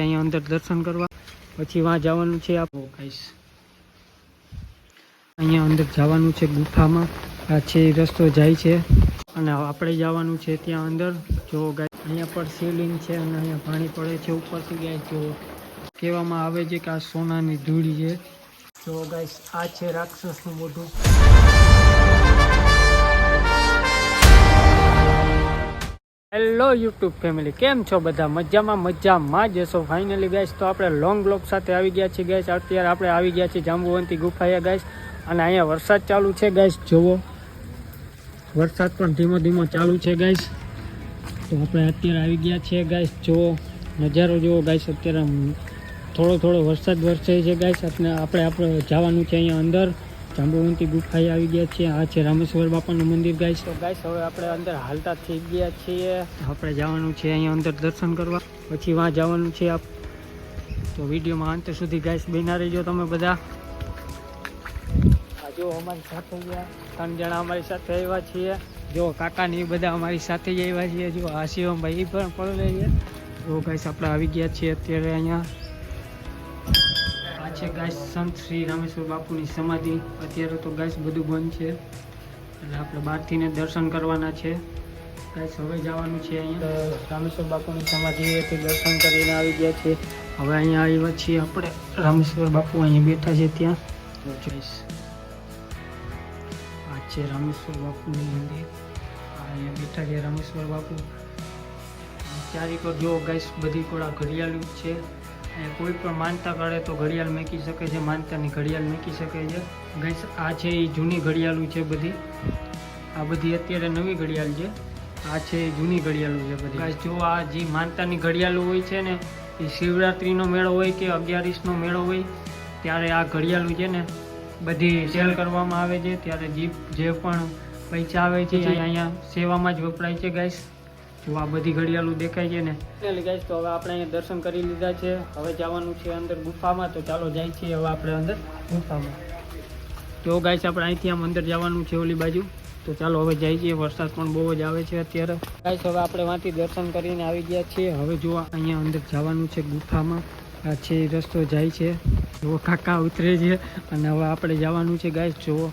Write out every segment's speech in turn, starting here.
અહીંયા અંદર દર્શન કરવા. પછી વાં જવાનું છે આપો ગાઈસ. અહીંયા અંદર જવાનું છે ગુફામાં. આ છે રસ્તો જાય છે. અને આપણે જવાનું છે ત્યાં અંદર. જો ગાય અહીંયા પર શિવલિંગ છે અને અહીંયા પાણી પડે છે ઉપરથી ગાય જો કહેવામાં આવે છે કે આ સોનાની ધૂળી છે. જો ગાય આ છે રાક્ષસનું મોઢું. હેલો યુટ્યુબ ફેમિલી કેમ છો બધા? મજામાં મજામાં જ હશો. ફાઇનલી ગાઈસ તો આપણે લોંગ બ્લોક સાથે આવી ગયા છીએ ગાઈશ અત્યારે આપણે આવી ગયા છીએ જાંબુવંતી ગુફાએ ગાઈશ અને અહીંયા વરસાદ ચાલુ છે ગાઈશ જુઓ. વરસાદ પણ ધીમો ધીમો ચાલુ છે ગાઈશ તો આપણે અત્યારે આવી ગયા છીએ ગાઈશ જુઓ. નજારો જુઓ ગાઈશ અત્યારે થોડો થોડો વરસાદ વરસે છે ગાઈશ અને આપણે આપણે જવાનું છે અહીંયા અંદર. જાંબુવંતી ગુફાએ આવી ગયા છીએ. આ છે રામેશ્વર બાપાનું મંદિર ગાય તો ગાઈસ હવે આપણે અંદર હાલતા થઈ ગયા છીએ. આપણે જવાનું છે અહીંયા અંદર દર્શન કરવા. પછી વાં જવાનું છે આપ. તો વિડીયોમાં અંત સુધી ગાઈસ બના રહીજો તમે બધા. આ જો અમારી સાથે ગયા. ત્રણ જણા અમારી સાથે આવ્યા છીએ. જો કાકા ને એ બધા અમારી સાથે જ આવ્યા છીએ. જો આ શિવમભાઈ એ પણ પડે છે. જો ગાઈસ આપણે આવી ગયા છીએ અત્યારે અહીંયા. આ છે ગાય સંત શ્રી રામેશ્વર બાપુની સમાધિ. અત્યારે તો ગાય બધું બંધ છે. એટલે આપણે બહારથીને દર્શન કરવાના છે. ગાય હવે જવાનું છે અહીંયા. રામેશ્વર બાપુની સમાધિએથી દર્શન કરીને આવી ગયા છે. હવે અહીંયા આવ્યા છીએ આપણે. રામેશ્વર બાપુ અહીંયા બેઠા છે ત્યાં. જોઈશ આ છે રામેશ્વર બાપુનું મંદિર. અહીંયા બેઠા છે રામેશ્વર બાપુ. ચારી જો ગાઈસ બધી કોળા ઘડિયાળું છે. અને કોઈ પણ માનતા કરે તો ઘડિયાળ મેકી શકે છે માનતાની ઘડિયાળ મેકી શકે છે. ગઈસ આ છે એ જૂની ઘડિયાળું છે બધી. આ બધી અત્યારે નવી ઘડિયાળ છે. આ છે એ જૂની ઘડિયાળું છે બધી. ગાઈસ જો આ જે માનતાની ઘડિયાળું હોય છે ને એ શિવરાત્રિનો મેળો હોય કે અગિયારીસનો મેળો હોય ત્યારે આ ઘડિયાળું છે ને બધી સેલ કરવામાં આવે છે. ત્યારે જે જે પણ પૈસા આવે છે અહીંયા સેવામાં જ વપરાય છે ગાઈસ. જો આ બધી ઘડિયાળું દેખાય છે ને. એટલે ગાઈસ તો હવે આપણે અહીંયા દર્શન કરી લીધા છે. હવે જવાનું છે અંદર ગુફામાં. તો ચાલો જાય છીએ હવે આપણે અંદર ગુફામાં. તો ગાઈસ આપણે અહીંથી આમ અંદર જવાનું છે ઓલી બાજુ. તો ચાલો હવે જાય છીએ. વરસાદ પણ બહુ જ આવે છે અત્યારે. ગાઈસ હવે આપણે વાંથી દર્શન કરીને આવી ગયા છીએ. હવે જો અહીંયા અંદર જવાનું છે ગુફામાં. આ છે રસ્તો જાય છે. જો કાકા ઉતરે છે. અને હવે આપણે જવાનું છે ગાઈસ જુઓ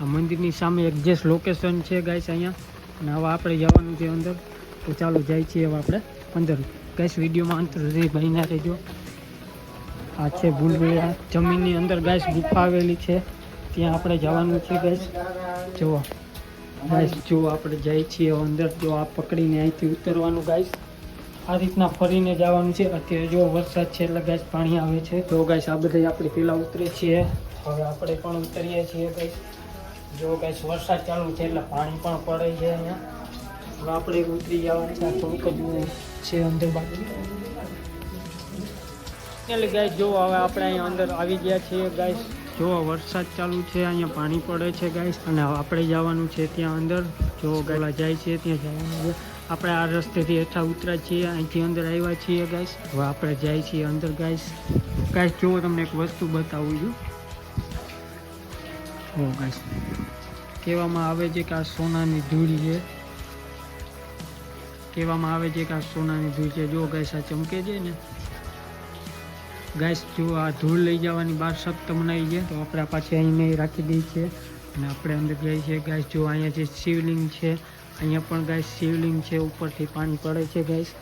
આ મંદિરની સામે એક્ઝેક્ટ લોકેશન છે ગાઈસ અહીંયા. અને હવે આપણે જવાનું છે અંદર. તો ચાલો જાય છીએ હવે આપણે અંદર. ગેસ વિડીયોમાં અંતર સુધી બનીને રહેજો. આ છે ભૂલભુલૈયા જમીનની અંદર ગેસ ગુફા આવેલી છે. ત્યાં આપણે જવાનું છે ગેસ જુઓ. ગેસ જો આપણે જઈએ છીએ અંદર. જો આ પકડીને અહીંથી ઉતરવાનું ગાઈસ. આ રીતના ફરીને જવાનું છે. અત્યારે જો વરસાદ છે એટલે ગેસ પાણી આવે છે. જો ગાઈસ આ બધા આપણે પેલા ઉતરીએ છીએ. હવે આપણે પણ ઉતરીએ છીએ ગાઈસ. જો ગાઈસ વરસાદ ચાલુ છે એટલે પાણી પણ પડે છે અહીંયા. હવે આપણે ઉતરી જવાનું છે. થોડુંક જ છે અંદર બાજુ એટલે ગાય જો હવે આપણે અહીંયા અંદર આવી ગયા છીએ. ગાય જો વરસાદ ચાલુ છે, અહીંયા પાણી પડે છે ગાય અને આપણે જવાનું છે ત્યાં અંદર. જો ગયેલા જાય છે, ત્યાં જવાનું છે. આપણે આ રસ્તેથી હેઠા ઉતરા છીએ, અહીંથી અંદર આવ્યા છીએ ગાઈસ હવે આપણે જાય છીએ અંદર ગાઈસ ગાઈસ જુઓ તમને એક વસ્તુ બતાવું છું. ઓ ગાઈસ કહેવામાં આવે છે કે આ સોનાની ધૂળી છે. કહેવામાં આવે છે કે આ સોનાની ધૂળ છે. જો ગાઈસ આ ચમકે છે ને. ગાઈસ જો આ ધૂળ લઈ જવાની બાર સખ્ત મનાઈ છે, તો આપણે પાછી અહીં રાખી દઈએ છીએ અને આપણે અંદર જઈએ છીએ. ગાય જો અહીંયા જે શિવલિંગ છે, અહીંયા પણ ગાય શિવલિંગ છે. ઉપરથી પાણી પડે છે ગાઈસ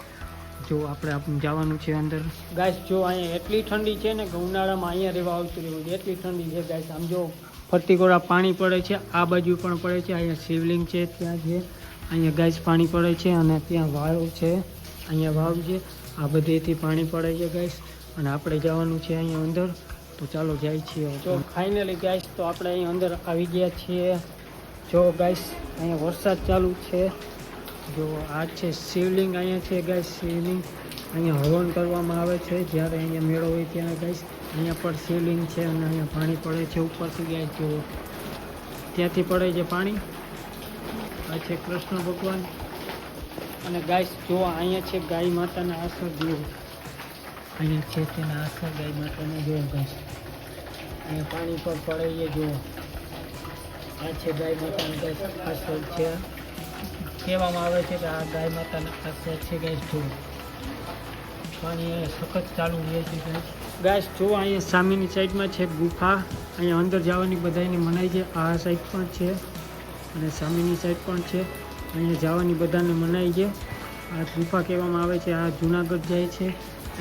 જો આપણે આપણું જવાનું છે અંદર. ગાઈસ જો અહીંયા એટલી ઠંડી છે ને કે ઉનાળામાં અહીંયા રહેવા આવતું રહેવું છે એટલી ઠંડી છે ગાઈસ આમ જો ફરતી ગોળા પાણી પડે છે. આ બાજુ પણ પડે છે. અહીંયા શિવલિંગ છે, ત્યાં છે અહીંયા ગાય પાણી પડે છે અને ત્યાં વાવ છે. અહીંયા વાવ છે. આ બધેથી પાણી પડે છે ગાય અને આપણે જવાનું છે અહીંયા અંદર. તો ચાલો જાય છીએ તો ફાઇનલી ગાય તો આપણે અહીં અંદર આવી ગયા છીએ. જો ગાય અહીંયા વરસાદ ચાલુ છે. જો આ છે શિવલિંગ અહીંયા છે ગાય શિવલિંગ અહીંયા હવન કરવામાં આવે છે. જ્યારે અહીંયા મેળો હોય ત્યારે ગાય અહીંયા પણ શિવલિંગ છે અને અહીંયા પાણી પડે છે ઉપરથી ગાય જો ત્યાંથી પડે છે પાણી. આ છે કૃષ્ણ ભગવાન. અને ગાય જો અહીંયા છે ગાય માતાના આસર દેવ અહીંયા છે તેના આસર ગાય માતાના જો ગાય. અહીંયા પાણી પર પડે જુઓ આ છે ગાય માતાના ગાય આસર છે. કહેવામાં આવે છે કે આ ગાય માતાના આસર છે ગાય જુઓ પાણી સખત ચાલુ રહે છે ગાય. ગાઈસ જો અહીંયા સામેની સાઈડમાં છે ગુફા. અહીંયા અંદર જવાની બધાની મનાઈ છે. આ સાઈડ પણ છે. અને સામેની સાઈડ પણ છે. અહીંયા જવાની બધાને મનાઈ છે. આ ગુફા કહેવામાં આવે છે, આ જુનાગઢ જાય છે,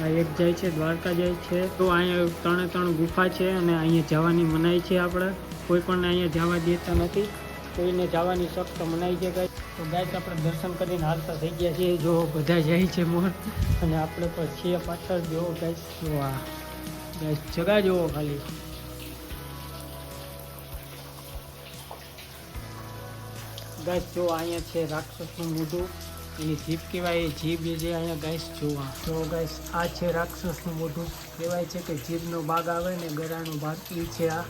આ એક જાય છે, દ્વારકા જાય છે. તો અહીંયા ત્રણે ત્રણ ગુફા છે અને અહીંયા જવાની મનાઈ છે આપણે. કોઈ પણ અહીંયા જવા દેતા નથી. કોઈને જવાની શક્ત મનાઈ છે ગાય તો ગાય આપણે દર્શન કરીને હાલતા થઈ ગયા છીએ. જો બધા જાય છે મોર. અને આપણે પણ છીએ પાછળ. જોવો ગાય જો આ. ગાય જગા જોવો ખાલી. ગાય જો અહીંયા છે રાક્ષસનું મોઢું, એની જીભ કહેવાય, એ જીભ જે અહીંયા ગાઈસ જોવા. તો ગાઈસ આ છે રાક્ષસનું મોઢું, કહેવાય છે કે જીભનો ભાગ આવે ને ગળાનો ભાગ એ છે આ.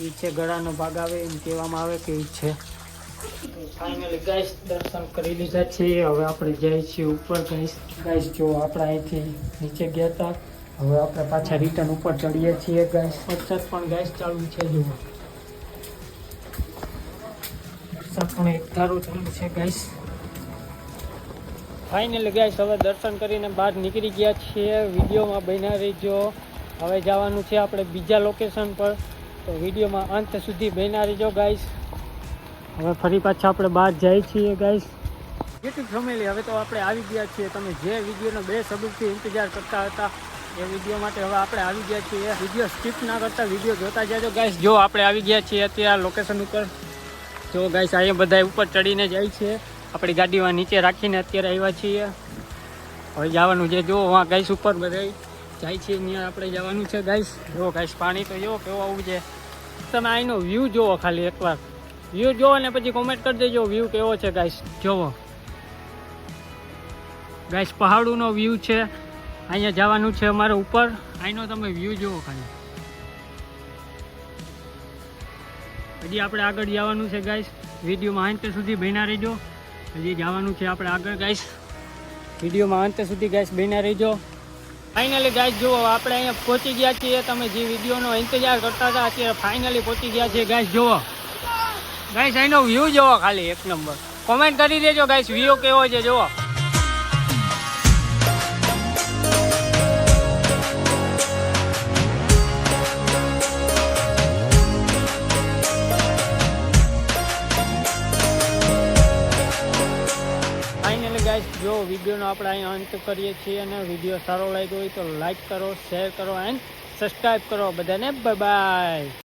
એ છે ગળાનો ભાગ આવે એમ કહેવામાં આવે કે એ છે. ફાઇનલી ગાઈસ દર્શન કરી લીધા છે. હવે આપણે જઈએ છીએ ઉપર ગાઈસ ગાઈસ જો આપણે અહીંથી નીચે ગયા હતા. હવે આપણે પાછા રિટર્ન ઉપર ચડીએ છીએ ગાઈસ વરસાદ પણ ગાઈસ ચાલુ છે જુઓ ચાલુ છે ગાઈસ ફાઇનલી ગાઈસ હવે દર્શન કરીને બહાર નીકળી ગયા છીએ. વિડીયોમાં બન્યા રહીજો. હવે જવાનું છે આપણે બીજા લોકેશન પર. તો વિડીયોમાં અંત સુધી બન્યા રહીજો ગાઈસ હવે ફરી પાછા આપણે બહાર જઈએ છીએ ગાઈસ યુટ્યુબ ફેમિલી હવે તો આપણે આવી ગયા છીએ. તમે જે વિડીયોનો બે સબૂતથી ઇંતજાર કરતા હતા એ વીડિયો માટે હવે આપણે આવી ગયા છીએ. વીડિયો સ્કીપ ના કરતા વીડિયો જોતા જજો ગાઈસ જો આપણે આવી ગયા છીએ અત્યારે લોકેશન ઉપર. જો ગાઈસ અહીંયા બધા ઉપર ચડીને જાય છે. આપણી ગાડીમાં નીચે રાખીને અત્યારે આવ્યા છીએ. હવે જવાનું છે જો હા ગાઈસ ઉપર બધા જાય છે. ત્યાં આપણે જવાનું છે ગાઈસ જો ગાઈસ પાણી તો જો કેવું આવું છે. તમે અહીંનો વ્યૂ જોવો ખાલી એકવાર. વ્યૂ જોવો ને પછી કોમેન્ટ કરી દેજો વ્યૂ કેવો છે ગાઈસ જોવો ગાઈસ પહાડોનો વ્યૂ છે. અહીંયા જવાનું છે અમારે ઉપર. અહીંનો તમે વ્યૂ જોવો ખાલી. હજી આપણે આગળ જવાનું છે ગાઈસ વિડીયોમાં અંત સુધી બહેના રહેજો. હજી જવાનું છે આપણે આગળ ગાઈસ વિડીયોમાં અંત સુધી ગાઈસ બહેના રહેજો. ફાઇનલી ગાઈસ જુઓ, આપણે અહીંયા પહોંચી ગયા છીએ. તમે જે વિડીયોનો ઇંતજાર કરતા હતા, અત્યારે ફાઇનલી પહોંચી ગયા છીએ ગાઈસ જુઓ. ગાઈસ અહીંનો વ્યૂ જોવો ખાલી, એક નંબર કોમેન્ટ કરી દેજો ગાઈસ વ્યૂ કેવો છે, જુઓ. જો વિડીયોનો આપણે અહીંયા અંત કરીએ છીએ અને વીડિયો સારો લાગ્યો હોય તો લાઈક કરો શેર કરો એન્ડ સબસ્ક્રાઈબ કરો. બધાને બાય